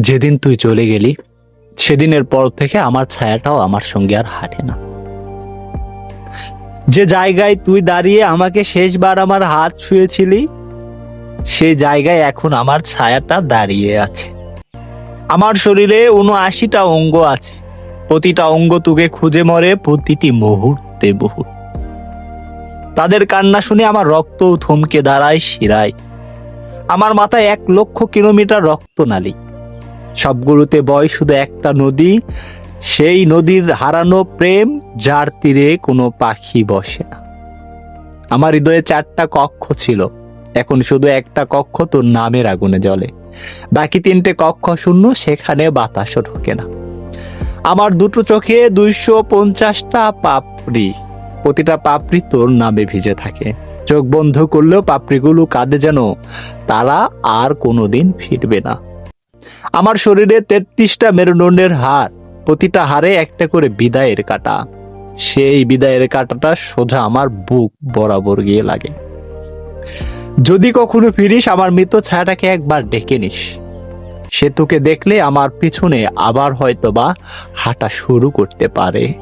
যেদিন তুই চলে গেলি, সেদিনের পর থেকে আমার ছায়াটাও আমার সঙ্গে আর হাঁটে না। যে জায়গায় তুই দাঁড়িয়ে আমাকে শেষবার আমার হাত ছুঁয়েছিলি সেই জায়গায় এখন আমার ছায়াটা দাঁড়িয়ে আছে। আমার শরীরে উনআশিটা অঙ্গ আছে। প্রতিটা অঙ্গ তোকে খুঁজে মরে প্রতিটি মুহূর্তে বহু তাদের কান্না শুনে আমার রক্তও থমকে দাঁড়ায় শিরায়। আমার মাথায় এক লক্ষ কিলোমিটার রক্ত নালী সবগুলোতে বয়, শুধু একটা নদী। সেই নদীর হারানো প্রেম, যার তীরে কোনো পাখি বসে না। আমার হৃদয়ে চারটা কক্ষ ছিল। এখন শুধু একটা কক্ষ তোর নামের আগুনে জ্বলে। বাকি তিনটে কক্ষ শূন্য, সেখানে বাতাসও ঢোকে না। আমার দুটো চোখে দুইশো পঞ্চাশটা পাপড়ি। প্রতিটা পাপড়ি তোর নামে ভিজে থাকে। চোখ বন্ধ করলেও পাপড়িগুলো কাঁদে যেন। তারা আর কোনোদিন ফিরবে না। আমার শরীরে তেত্রিশটা মেরুদণ্ডের হার, প্রতিটা হারে একটা করে বিদায়ের কাটা। সেই বিদায়ের কাটাটা সোজা আমার বুক বরাবর গিয়ে লাগে। যদি কখনো ফিরিস, আমার মৃত ছায়াটাকে একবার ডেকে নিস। সে তোকে দেখলে আমার পিছনে আবার হয়তো বা হাঁটা শুরু করতে পারে।